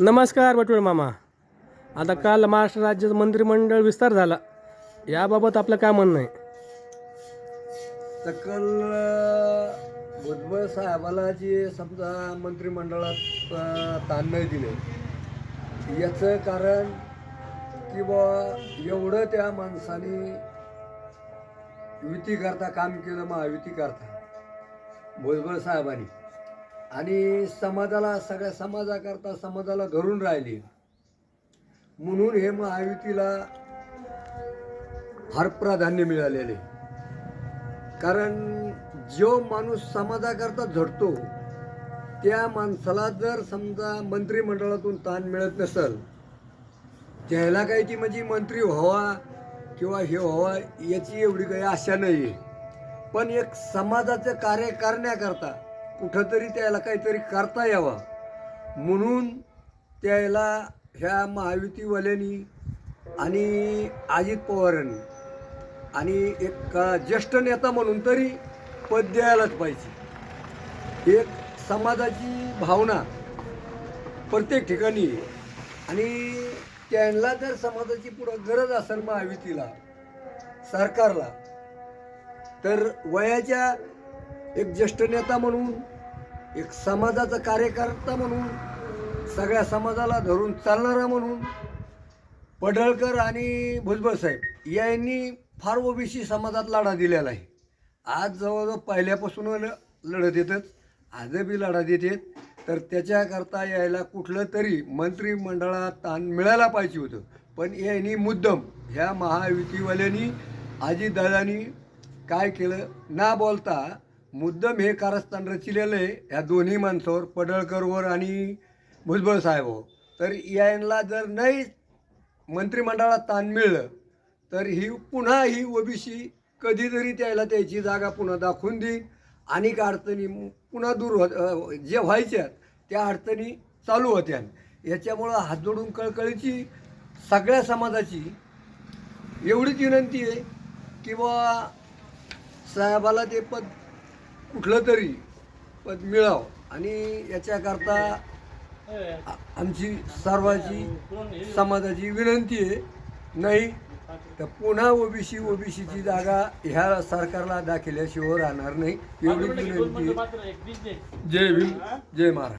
नमस्कार बटूळ मामा. आता काल महाराष्ट्र राज्याचं मंत्रिमंडळ विस्तार झाला. याबाबत आपलं काय म्हणणं आहे? सकल भुजबळ साहेबाला जे समजा मंत्रिमंडळात ताण नाही दिले याचं कारण की बा एवढं त्या माणसाने युती करता काम केलं महायुती करता भुजबळ साहेबांनी. आणि समाजाला सगळ्या समाजाकरता समाजाला धरून राहिले. म्हणून हे महायुतीला फार प्राधान्य मिळालेले. कारण जो माणूस समाजाकरता झडतो त्या माणसाला जर समजा मंत्रिमंडळातून ताण मिळत नसेल त्याला काही ती म्हणजे मंत्री व्हावा किंवा हे व्हावा याची एवढी काही आशा नाही आहे पण एक समाजाचं कार्य करण्याकरता कुठंतरी त्याला काहीतरी करता यावं. म्हणून त्याला ह्या महायुतीवाल्यांनी आणि अजित पवारांनी आणि एक ज्येष्ठ नेता म्हणून तरी पद द्यायलाच पाहिजे. एक समाजाची भावना प्रत्येक ठिकाणी आणि त्यांना जर समाजाची पुढं गरज असेल महायुतीला सरकारला तर वयाच्या एक ज्येष्ठ नेता म्हणून एक समाजाचा कार्यकर्ता म्हणून सगळ्या समाजाला धरून चालणारा म्हणून पडळकर आणि भुजबळ साहेब यांनी फार ओबीसी समाजात लढा दिलेला आहे. आज जवळजवळ पहिल्यापासून ल- लढत येतच आज बी लढा देतात तर त्याच्याकरता यायला कुठलं तरी मंत्रिमंडळात ताण मिळायला पाहिजे होतं. पण यांनी मुद्दम ह्या महायुतीवाल्यांनी अजितदादांनी काय केलं? ना बोलता मुद्दम हे कारस्थान रचिलेलं आहे. ह्या दोन्ही माणसावर पडळकरवर आणि भुजबळ साहेबवर. तर यांना जर नाही मंत्रिमंडळात ताण मिळलं तर ही पुन्हा ही ओबीसी कधीतरी त्याला त्याची जागा पुन्हा दाखवून देईल. अनेक अडचणी पुन्हा दूर होत जे व्हायच्या त्या अडचणी चालू होत्या. याच्यामुळं हात जोडून कळकळीची सगळ्या समाजाची एवढीच विनंती आहे की बा साहेबाला ते पद कुठलं तरी पद मिळावं आणि याच्याकरता आ- आमची सर्वांची समाजाची विनंती आहे नाही तर पुन्हा ओबीसी ओबीसीची जागा ह्या सरकारला दाखवल्याशिवाय राहणार नाही एवढीच विनंती आहे. जय भीम जय महाराज